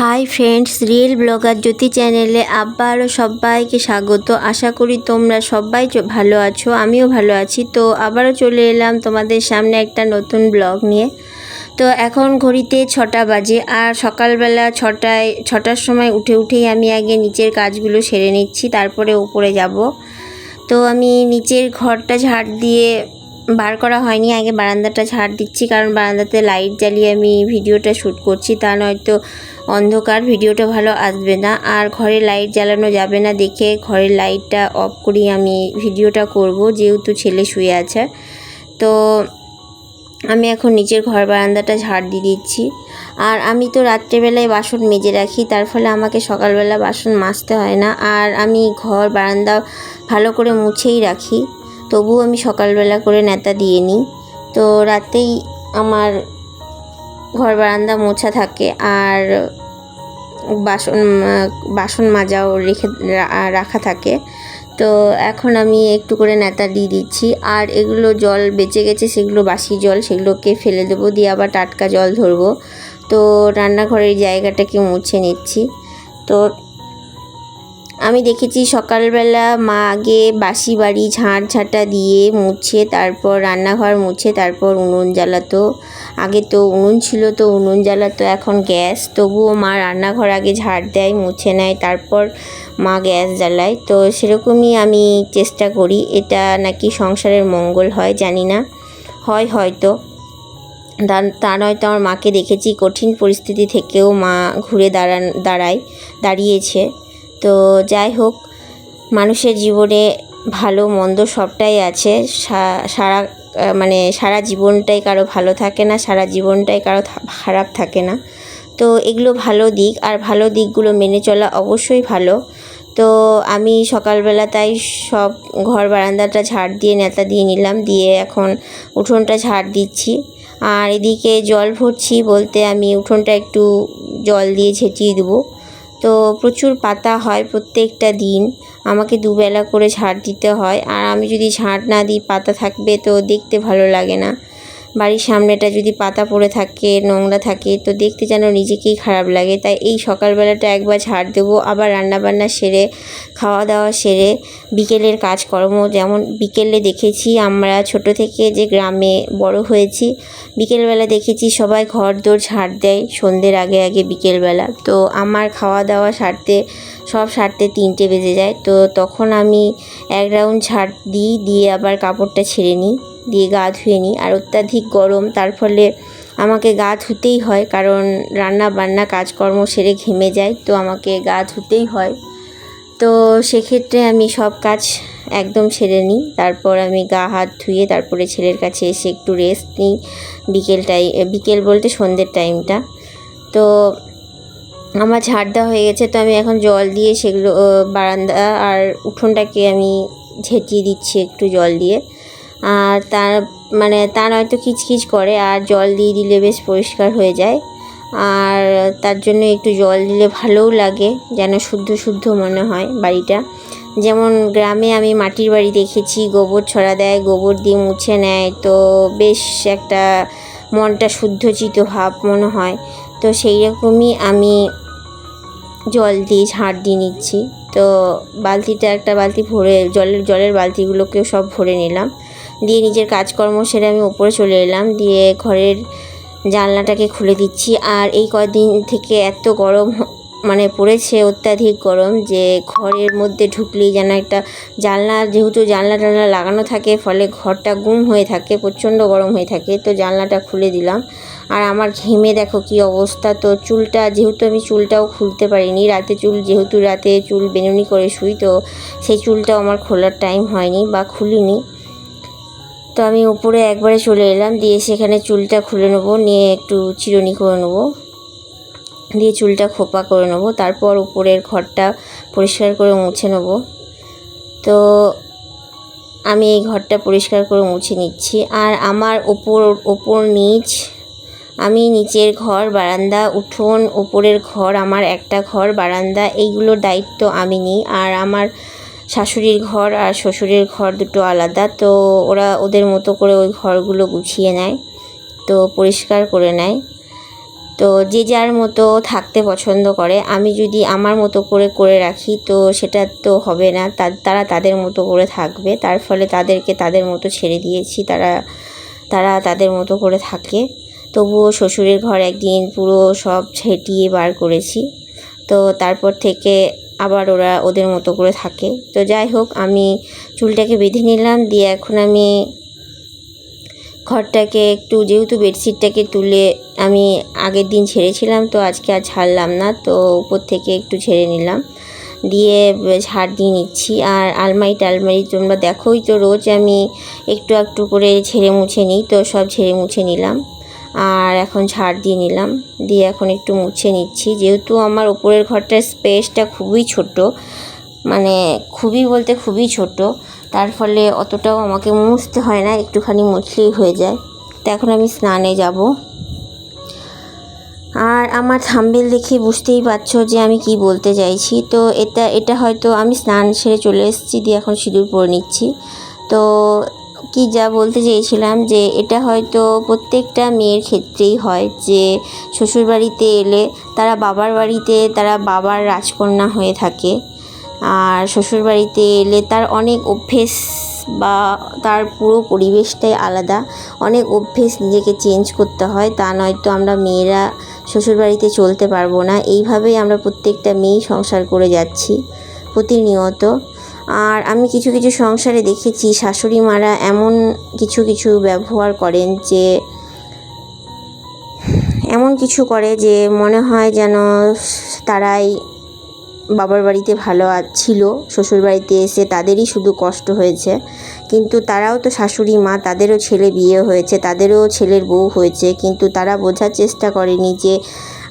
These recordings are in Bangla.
Hi friends, real blogger Jyoti চ্যানেলে আবারও সবাইকে স্বাগত। আশা করি তোমরা সবাই ভালো আছো, আমিও ভালো আছি। তো আবারও চলে এলাম তোমাদের সামনে একটা নতুন ব্লগ নিয়ে। তো এখন ঘড়িতে ছটা বাজে আর সকালবেলা ছটায়, ছটার সময় উঠে উঠেই আমি আগে নিচের কাজগুলো সেরে নিচ্ছি, তারপরে উপরে যাব। তো আমি নিচের ঘরটা ঝাড় দিয়ে বার করা হয়নি, আগে বারান্দাটা ঝাড় দিচ্ছি, কারণ বারান্দাতে লাইট জ্বালিয়ে আমি ভিডিওটা শ্যুট করছি, তা নয়তো অন্ধকার, ভিডিওটা ভালো আসবে না। আর ঘরে লাইট জ্বালানো যাবে না দেখে ঘরের লাইটটা অফ করি আমি, ভিডিওটা করব, যেহেতু ছেলে শুয়ে আছে। তো আমি এখন নিচের ঘর বারান্দাটা ঝাড় দিয়ে দিচ্ছি। আর আমি তো রাত্রেবেলায় বাসন মেজে রাখি, তার ফলে আমাকে সকালবেলা বাসন মাজতে হয় না। আর আমি ঘর বারান্দা ভালো করে মুছেই রাখি, তবুও আমি সকালবেলা করে নেতা দিয়ে নিই। তো রাতেই আমার ঘর বারান্দা মোছা থাকে। আর বাসন বাসন মাজাও রেখে রাখা থাকে। তো এখন আমি একটু করে নেতা দিয়ে দিচ্ছি। আর এগুলো জল বেঁচে গেছে, সেগুলো বাসি জল, সেগুলোকে ফেলে দেবো। দিয়ে আবার টাটকা জল ধরবো। তো রান্নাঘরের জায়গাটাকে মুছে নিচ্ছি। তো আমি দেখেছি সকালবেলা মা আগে বাসি বাড়ি, ঝাঁট ঝাঁটা দিয়ে মুছে, তারপর রান্নাঘর মুছে, তারপর উনুন জ্বালাতো। আগে তো উনুন ছিল, তো উনুন জ্বালাতো, এখন গ্যাস। তবুও মা রান্নাঘর আগে ঝাড় দেয়, মুছে নেয়, তারপর মা গ্যাস জ্বালায়। তো সেরকমই আমি চেষ্টা করি, এটা নাকি সংসারের মঙ্গল হয়, জানি না। হয় হয়তো। তা নয়তো আমার মাকে দেখেছি, কঠিন পরিস্থিতি থেকেও মা ঘুরে দাঁড়ান, দাঁড়ায়, দাঁড়িয়েছে। তো যাই হোক, মানুষের জীবনে ভালো, মন্দ সবটাই আছে। সারা মানে সারা জীবনটাই কারও ভালো থাকে না, সারা জীবনটাই কারও খারাপ থাকে না। তো এগুলো ভালো দিক, আর ভালো দিকগুলো মেনে চলা অবশ্যই ভালো। তো আমি সকালবেলা তাই সব ঘর বারান্দাটা ঝাড় দিয়ে, নেতা দিয়ে নিলাম, দিয়ে এখন উঠোনটা ঝাড় দিচ্ছি। আর এদিকে জল ভরছি বলতে আমি উঠোনটা একটু জল দিয়ে ছেটিয়ে দেবো। তো প্রচুর পাতা হয় প্রত্যেকটা দিন। আমাকে দুবেলা করে ঝাঁট দিতে হয়। আর আমি যদি ঝাঁট না দিই, পাতা থাকবে তো দেখতে ভালো লাগে না। বাড়ির সামনেটা যদি পাতা পড়ে থাকে, নোংরা থাকে, তো দেখতে যেন নিজেকেই খারাপ লাগে। তাই এই সকালবেলাটা একবার ঝাড় দেবো, আবার রান্নাবান্না সেরে খাওয়া দাওয়া সেরে, বিকেলের কাজকর্ম যেমন বিকেলে দেখেছি আমরা ছোট থেকে যে গ্রামে বড় হয়েছি, বিকেলবেলা দেখেছি সবাই ঘর দোর ঝাড় দেয় সন্ধ্যের আগে আগে বিকেলবেলা। তো আমার খাওয়া দাওয়া সারতে, সব সারতে তিনটে বেজে যায়। তো তখন আমি এক রাউন্ড ঝাড় দিই, দিয়ে আবার কাপড়টা ছেড়ে নিই। দিয়ে গা ধুয়ে নিই। আর অত্যাধিক গরম, তার ফলে আমাকে গা ধুতেই হয়, কারণ রান্না বান্না কাজকর্ম সেরে ঘেমে যায়, তো আমাকে গা ধুতেই হয়। তো সেক্ষেত্রে আমি সব কাজ একদম সেরে নিই। তারপর আমি গা হাত ধুয়ে তারপরে ছেলের কাছে এসে একটু রেস্ট নিই বিকেল টাই বিকেল বলতে সন্ধ্যের টাইমটা তো আমার ঝাড় দেওয়া হয়ে গেছে, তো আমি এখন জল দিয়ে সেগুলো বারান্দা আর উঠোনটাকে আমি ঝেঁটিয়ে দিচ্ছি একটু জল দিয়ে। আর তার মানে তার হয়তো কিচকিচ করে আর জল দিয়ে দিলে বেশ পরিষ্কার হয়ে যায়। আর তার জন্য একটু জল দিলে ভালোও লাগে, যেন শুদ্ধ শুদ্ধ মনে হয় বাড়িটা। যেমন গ্রামে আমি মাটির বাড়ি দেখেছি, গোবর ছড়া দেয়, গোবর দিয়ে মুছে নেয়, তো বেশ একটা মনটা শুদ্ধচিত ভাব মনে হয়। তো সেই রকমই আমি জল দিয়ে ঝাড় দিয়ে নিচ্ছি। তো বালতিটা একটা বালতি ভরে, জলের জলের বালতিগুলোকেও সব ভরে নিলাম। দিয়ে নিজের কাজকর্ম সেরে আমি উপরে চলে এলাম। দিয়ে ঘরের জানলাটাকে খুলে দিচ্ছি। আর এই কদিন থেকে এত গরম মানে পড়েছে, অত্যাধিক গরম যে ঘরের মধ্যে ঢুকলেই যেন একটা জানলা, যেহেতু জানলা টানলা লাগানো থাকে, ফলে ঘরটা গুম হয়ে থাকে, প্রচণ্ড গরম হয়ে থাকে, তো জানলাটা খুলে দিলাম। আর আমার ঘেমে দেখো কি অবস্থা, তো চুলটা, যেহেতু আমি চুলটাও খুলতে পারিনি, রাতে চুল, যেহেতু রাতে চুল বেনুনি করে শুই, তো সেই চুলটাও আমার খোলার টাইম হয়নি বা খুলিনি। তো আমি উপরে একবারে চলে এলাম, দিয়ে সেখানে চুলটা খুলে নেব, নিয়ে একটু চিরুনি করে নেব। দিয়ে চুলটা খোপা করে নেব, তারপর উপরের ঘরটা পরিষ্কার করে মুছে নেব। তো আমি এই ঘরটা পরিষ্কার করে মুছে নিচ্ছি। আর আমার ওপর ওপর নিচ, আমি নিচের ঘর, বারান্দা, উঠোন, ওপরের ঘর, আমার একটা ঘর, বারান্দা, এইগুলোর দায়িত্ব আমি নিই। আর আমার শাশুড়ির ঘর আর শ্বশুরের ঘর দুটো আলাদা, তো ওরা ওদের মতো করে ওই ঘরগুলো গুছিয়ে নেয়, তো পরিষ্কার করে নেয়। তো যে যার মতো থাকতে পছন্দ করে। আমি যদি আমার মতো করে করে রাখি, তো সেটা তো হবে না। তারা তাদের মতো করে থাকবে। তার ফলে তাদেরকে তাদের মতো ছেড়ে দিয়েছি, তারা তারা তাদের মতো করে থাকে। তবুও শ্বশুরের ঘর একদিন পুরো সব ছেটিয়ে বার করেছি। তো তারপর থেকে আবার ওরা ওদের মতো করে থাকে। তো যাই হোক, আমি চুলটাকে বেঁধে নিলাম, দিয়ে এখন আমি ঘরটাকে একটু, যেহেতু বেডশিটটাকে তুলে আমি আগের দিন ছেড়েছিলাম, তো আজকে আর ছাড়লাম না, তো উপর থেকে একটু ছেড়ে নিলাম। দিয়ে ঝাড় দিয়ে নিচ্ছি, আর আলমারি টালমারি তোমরা দেখোই তো, রোজ আমি একটু একটু করে ছেড়ে মুছে নিই, তো সব ছেড়ে মুছে নিলাম। আর এখন ঝাড় দিয়ে নিলাম। দিয়ে এখন একটু মুছে নিচ্ছি। যেহেতু আমার ওপরের ঘরটার স্পেসটা খুবই ছোট মানে খুবই বলতে খুবই ছোট, তার ফলে অতটাও আমাকে মুছতে হয় না, একটুখানি মুছলেই হয়ে যায়। তো এখন আমি স্নানে যাব। আর আমার থাম্বেল দেখে বুঝতেই পারছ যে আমি কি বলতে চাইছি। তো এটা এটা হয়তো আমি স্নান সেরে চলে এসেছি, দিয়ে এখন সিঁদুর পরে নিচ্ছি। তো কি যা বলতে চেয়েছিলাম যে এটা হয়তো প্রত্যেকটা মেয়ের ক্ষেত্রেই হয় যে শ্বশুরবাড়িতে এলে তারা বাবার বাড়িতে তারা বাবার রাজকন্যা হয়ে থাকে। আর শ্বশুরবাড়িতে এলে তার অনেক অভ্যেস বা তার পুরো পরিবেশটাই আলাদা। অনেক অভ্যেস নিজেকে চেঞ্জ করতে হয়, তা নয়তো আমরা মেয়েরা শ্বশুরবাড়িতে চলতে পারব না। এইভাবেই আমরা প্রত্যেকটা মেয়েই সংসার করে যাচ্ছি প্রতিনিয়ত। আর আমি কিছু কিছু সংসারে দেখেছি শাশুড়ি মারা এমন কিছু কিছু ব্যবহার করেন যে, এমন কিছু করে যে মনে হয় যেন তারাই বাবার বাড়িতে ভালো ছিল, শ্বশুর বাড়িতে এসে তাদেরই শুধু কষ্ট হয়েছে। কিন্তু তারাও তো শাশুড়ি মা, তাদেরও ছেলে বিয়ে হয়েছে, তাদেরও ছেলের বউ হয়েছে, কিন্তু তারা বোঝার চেষ্টা করেনি যে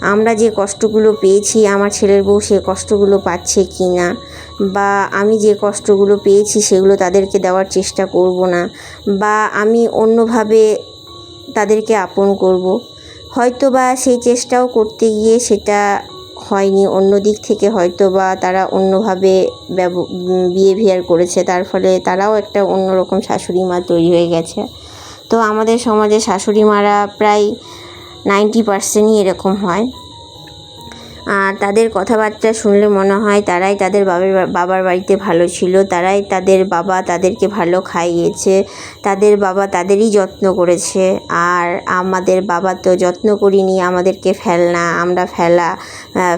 আমরা যে কষ্টগুলো পেয়েছি, আমার ছেলের বউ সে কষ্টগুলো পাচ্ছে কি না? বা আমি যে কষ্টগুলো পেয়েছি, সেগুলো তাদেরকে দেওয়ার চেষ্টা করব না। বা আমি অন্যভাবে তাদেরকে আপন করব। হয়তো বা সেই চেষ্টাও করতে গিয়ে সেটা হয়নি, অন্য দিক থেকে হয়তো বা তারা অন্যভাবে বিহেভিয়ার করেছে। তার ফলে তারাও একটা অন্যরকম শাশুড়ি মা তৈরি হয়ে গেছে। তো আমাদের সমাজে শাশুড়ি মারা প্রায় নাইনটি পার্সেন্টই এরকম হয়। আর তাদের কথাবার্তা শুনলে মনে হয় তারাই তাদের বাবার বাবার বাড়িতে ভালো ছিল, তারাই তাদের বাবা তাদেরকে ভালো খাইয়েছে, তাদের বাবা তাদেরই যত্ন করেছে। আর আমাদের বাবা তো যত্ন করিনি, আমাদেরকে ফেলনা, আমরা ফেলা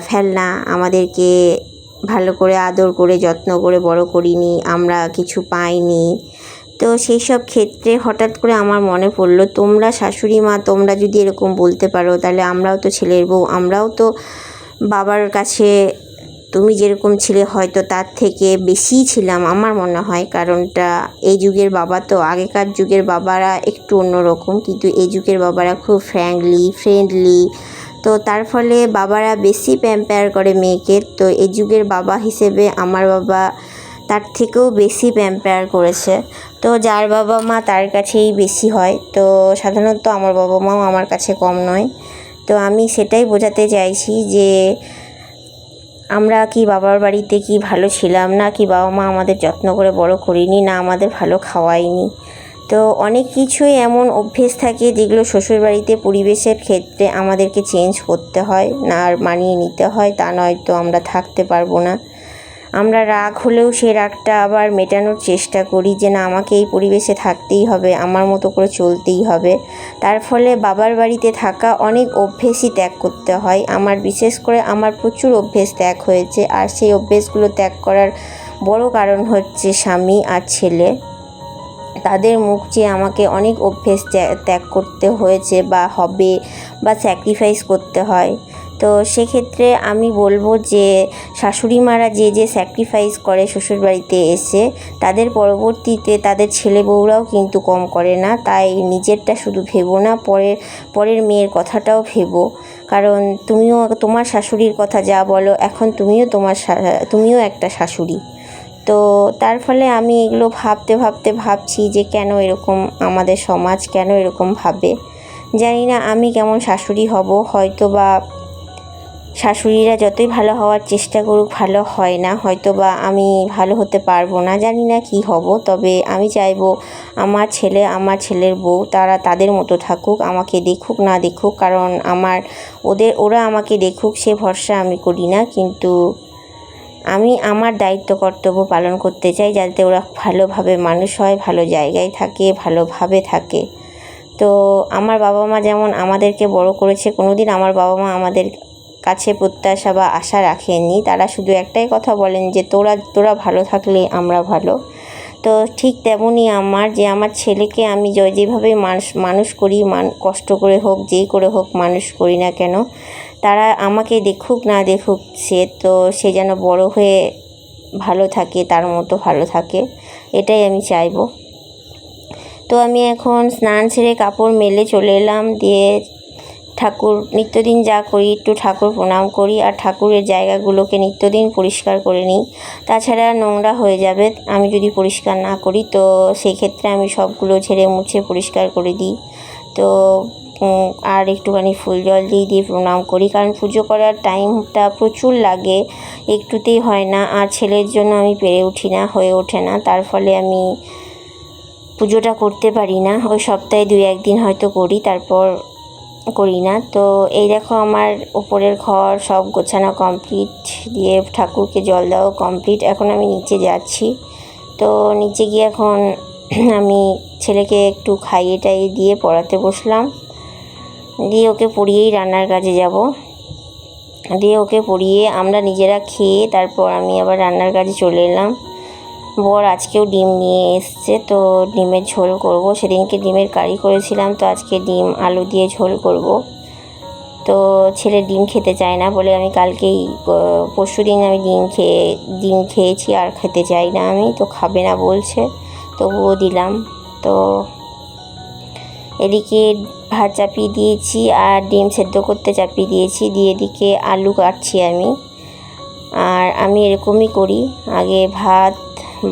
ফেলনা, আমাদেরকে ভালো করে আদর করে, যত্ন করে, বড় করিনি, আমরা কিছু পাইনি। তো সেই সব ক্ষেত্রে হঠাৎ করে আমার মনে পড়ল, তোমরা শাশুড়ি মা, তোমরা যদি এরকম বলতে পারো, তাহলে আমরাও তো ছেলের বউ, আমরাও তো বাবার কাছে, তুমি যেরকম ছিলে হয়তো তার থেকে বেশিই ছিলাম আমার মনে হয়, কারণটা এই যুগের বাবা তো, আগেকার যুগের বাবারা একটু অন্যরকম, কিন্তু এই যুগের বাবারা খুব ফ্র্যাঙ্কলি ফ্রেন্ডলি তো তার ফলে বাবারা বেশি প্যাম্পায়ার করে মেয়েকে, তো এই যুগের বাবা হিসেবে আমার বাবা তার থেকেও বেশি প্যাম্পায়ার করেছে তো যার বাবা মা তার কাছেই বেশি হয়। তো সাধারণত আমার বাবা মাও আমার কাছে কম নয়। তো আমি সেটাই বোঝাতে চাইছি যে, আমরা কি বাবার বাড়িতে কি ভালো ছিলাম না, কি বাবা মা আমাদের যত্ন করে বড় করিনি, না আমাদের ভালো খাওয়াইনি তো অনেক কিছুই এমন অভ্যেস থাকে যেগুলো শ্বশুরবাড়িতে পরিবেশের ক্ষেত্রে আমাদেরকে চেঞ্জ করতে হয়, না আর মানিয়ে নিতে হয়, তা নয়তো আমরা থাকতে পারব না। আমরা রাগ হলেও সেই রাগটা আবার মেটানোর চেষ্টা করি যে না, আমাকে এই পরিবেশে থাকতেই হবে, আমার মতো করে চলতেই হবে। তার ফলে বাবার বাড়িতে থাকা অনেক অভ্যেসই ত্যাগ করতে হয়। আমার বিশেষ করে আমার প্রচুর অভ্যেস ত্যাগ হয়েছে আর সেই অভ্যেসগুলো ত্যাগ করার বড় কারণ হচ্ছে স্বামী আর ছেলে। তাদের মুখ চেয়ে আমাকে অনেক অভ্যেস ত্যাগ করতে হয়েছে বা হবে বা স্যাক্রিফাইস করতে হয়। তো সেক্ষেত্রে আমি বলব যে শাশুড়ি মারা যে যে স্যাক্রিফাইস করে শ্বশুরবাড়িতে এসে, তাদের পরবর্তীতে তাদের ছেলে বউরাও কিন্তু কম করে না। তাই নিজেরটা শুধু ভেবো না পরের পরের মেয়ের কথাটাও ভেবো। কারণ তুমিও, তোমার শাশুড়ির কথা যা বলো, এখন তুমিও তোমার তুমিও একটা শাশুড়ি। তো তার ফলে আমি এগুলো ভাবতে ভাবতে ভাবছি যে কেন এরকম আমাদের সমাজ, কেন এরকম ভাবে? জানি না আমি কেমন শাশুড়ি হব হয়তো বা শাশুড়িরা যতই ভালো হওয়ার চেষ্টা করুক, ভালো হয় না। হয়তো বা আমি ভালো হতে পারব না, জানি না কি হব। তবে আমি চাইব আমার ছেলে, আমার ছেলের বউ, তারা তাদের মতো থাকুক, আমাকে দেখুক, না দেখুক। কারণ আমার, ওদের, ওরা আমাকে দেখুক, সে ভরসা আমি করি না। কিন্তু আমি আমার দায়িত্ব, কর্তব্য পালন করতে চাই যাতে ওরা ভালোভাবে মানুষ হয়, ভালো জায়গায় থাকে, ভালোভাবে থাকে। তো আমার বাবা মা যেমন আমাদেরকে বড় করেছে কোনো দিন আমার বাবা মা আমাদের কাছে প্রত্যাশা বা আশা রাখেননি। তারা শুধু একটাই কথা বলেন যে, তোরা তোরা ভালো থাকলে আমরা ভালো। তো ঠিক তেমনই আমার, যে আমার ছেলেকে আমি যেভাবে মানুষ মানুষ করি, মান, কষ্ট করে হোক, যেই করে হোক মানুষ করি না কেন, তারা আমাকে দেখুক না দেখুক, সে তো, সে যেন বড় হয়ে ভালো থাকে, তার মতো ভালো থাকে, এটাই আমি চাইব। তো আমি এখন স্নান সেরে কাপড় মেলে চলে এলাম, দিয়ে ঠাকুর, নিত্যদিন যা করি, একটু ঠাকুর প্রণাম করি আর ঠাকুরের জায়গাগুলোকে নিত্যদিন পরিষ্কার করে নিই। তাছাড়া নোংরা হয়ে যাবে, আমি যদি পরিষ্কার না করি, তো সেই ক্ষেত্রে আমি সবগুলো ঝেড়ে মুছে পরিষ্কার করে দিই। তো আর একটুখানি ফুল জল দিয়ে দিয়ে প্রণাম করি, কারণ পুজো করার টাইমটা প্রচুর লাগে, একটুতেই হয় না, আর ছেলের জন্য আমি পেরে উঠি না, হয়ে ওঠে না, তার ফলে আমি পুজোটা করতে পারি না। ওই সপ্তাহে দুই একদিন হয়তো করি, তারপর করি না। তো এই দেখো আমার উপরের ঘর সব গোছানো কমপ্লিট দিয়ে ঠাকুরকে জল দেওয়া কমপ্লিট এখন আমি নিচে যাচ্ছি। তো নিচে গিয়ে এখন আমি ছেলেকে একটু খাইয়ে টাইয়ে দিয়ে পড়াতে বসলাম। দিয়ে ওকে পড়িয়েই রান্নার কাজে যাব। দিয়ে ওকে পড়িয়ে আমরা নিজেরা খেয়ে তারপর আমি আবার রান্নার কাজে চলে এলাম। বর আজকেও ডিম নিয়ে এসছে, তো ডিমের ঝোল করব। সেদিনকে ডিমের কারি করেছিলাম, তো আজকে ডিম আলু দিয়ে ঝোল করব। তো ছেলে ডিম খেতে চায় না বলে আমি কালকেই পরশু দিন আমি ডিম খেয়ে, ডিম খেয়েছি আর খেতে চাই না আমি, তো খাবে না বলছে, তবুও দিলাম। তো এদিকে ভাত চাপিয়ে দিয়েছি আর ডিম সেদ্ধ করতে চাপিয়ে দিয়েছি, দিয়ে এদিকে আলু কাটছি আমি। আর আমি এরকমই করি, আগে ভাত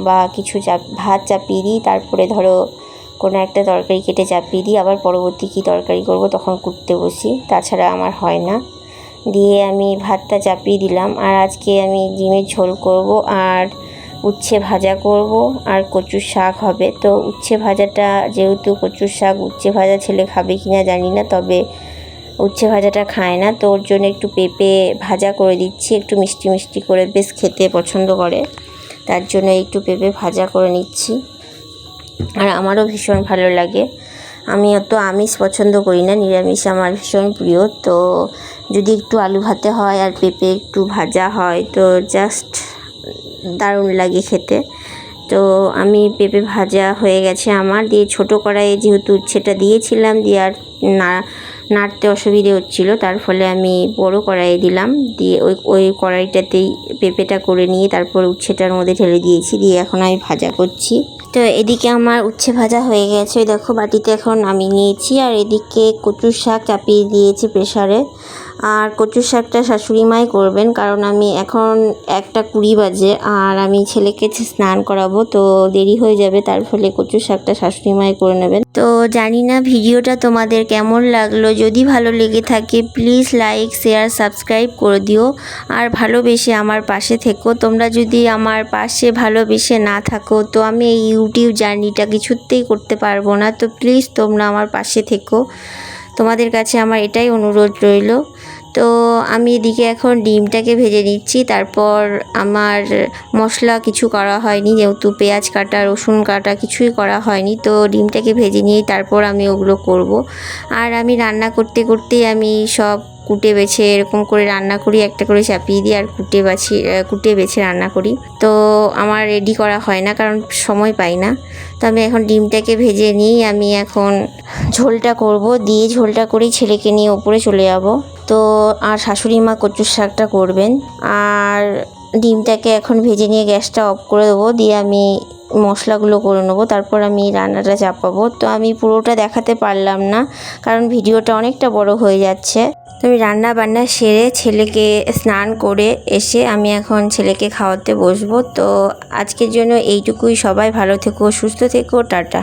বা কিছু চাপ, ভাত চাপিয়ে দিই, তারপরে ধরো কোনো একটা তরকারি কেটে চাপিয়ে দিই, আবার পরবর্তী কী তরকারি করব তখন কুটতে বসি, তাছাড়া আমার হয় না। দিয়ে আমি ভাতটা চাপিয়ে দিলাম, আর আজকে আমি ডিমের ঝোল করব, আর উচ্ছে ভাজা করব, আর কচুর শাক হবে। তো উচ্ছে ভাজাটা, যেহেতু কচুর শাক, উচ্ছে ভাজা ছেলে খাবে কি না জানি না, তবে উচ্ছে ভাজাটা খায় না, তো ওর জন্য একটু পেঁপে ভাজা করে দিচ্ছি, একটু মিষ্টি মিষ্টি করে, বেশ খেতে পছন্দ করে। তার জন্য একটু পেঁপে ভাজা করে নিচ্ছি। আর আমারও ভীষণ ভালো লাগে। আমি অত আমিষ পছন্দ করি না, নিরামিষ আমার ভীষণ প্রিয়। তো যদি একটু আলু ভাতে হয় আর পেঁপে একটু ভাজা হয়, তো জাস্ট দারুণ লাগে খেতে। তো আমি পেঁপে ভাজা হয়ে গেছে আমার। দিয়ে ছোটো কড়াইয়ে যেহেতু উচ্ছেটা দিয়েছিলাম, দিয়ে আর না, নাড়তে অসুবিধে হচ্ছিল, তার ফলে আমি বড় কড়াইয়ে দিলাম। দিয়ে ওই ওই কড়াইটাতেই পেঁপেটা করে নিয়ে তারপর উচ্ছেটার মধ্যে ঢেলে দিয়েছি, দিয়ে এখন আমি ভাজা করছি। তো এদিকে আমার উচ্ছে ভাজা হয়ে গেছে দেখো বাটিতে এখন আমি নিয়েছি, আর এদিকে কচুর শাক চাপিয়ে দিয়েছি প্রেশারে আর কচুর শাকটা শাশুড়ি মাই করবেন, কারণ আমি এখন একটা কুড়ি বাজে আর আমি ছেলেকে স্নান করাবো, তো দেরি হয়ে যাবে, তার ফলে কচুর শাকটা শাশুড়ি মাই করে নেবেন। তো জানি না ভিডিওটা তোমাদের কেমন লাগল, যদি ভালো লেগে থাকে প্লিজ লাইক, শেয়ার, সাবস্ক্রাইব করে দিও, আর ভালোবেসে আমার পাশে থেকো। তোমরা যদি আমার পাশে ভালোবেসে না থাকো, তো আমি এই ইউটিউব জার্নিটা কিছুতেই করতে পারব না, তো প্লিজ তোমরা আমার পাশে থেকো। তোমাদের কাছে আমার এটাই অনুরোধ রইল। তো আমি এদিকে এখন ডিমটাকে ভেজে নিচ্ছি। তারপর আমার মশলা কিছু করা হয়নি, যেহেতু পেঁয়াজ কাটা, রসুন কাটা কিছুই করা হয়নি, তো ডিমটাকে ভেজে নিয়েই তারপর আমি ওগুলো করব। আর আমি রান্না করতে করতেই আমি সব কুটে বেছে, এরকম করে রান্না করি, একটা করে চাপিয়ে দিই আর কুটে বাছি কুটে বেছে রান্না করি। তো আমার রেডি করা হয় না, কারণ সময় পাই না। তো আমি এখন ডিমটাকে ভেজে নিই আমি এখন ঝোলটা করব। দিয়ে ঝোলটা করেই ছেলেকে নিয়ে ওপরে চলে যাব। তো আর শাশুড়ি মা কচুর শাকটা করবেন। আর ডিমটাকে এখন ভেজে নিয়ে গ্যাসটা অফ করে দেবো, দিয়ে আমি মশলাগুলো করে নেব, তারপর আমি রান্নাটা চাপাবো। তো আমি পুরোটা দেখাতে পারলাম না, কারণ ভিডিওটা অনেকটা বড় হয়ে যাচ্ছে। তো আমি রান্না বান্না সেরে ছেলেকে স্নান করে এসে আমি এখন ছেলেকে খাওয়াতে বসবো। তো আজকের জন্য এইটুকুই। সবাই ভালো থেকো, সুস্থ থেকো, টাটা।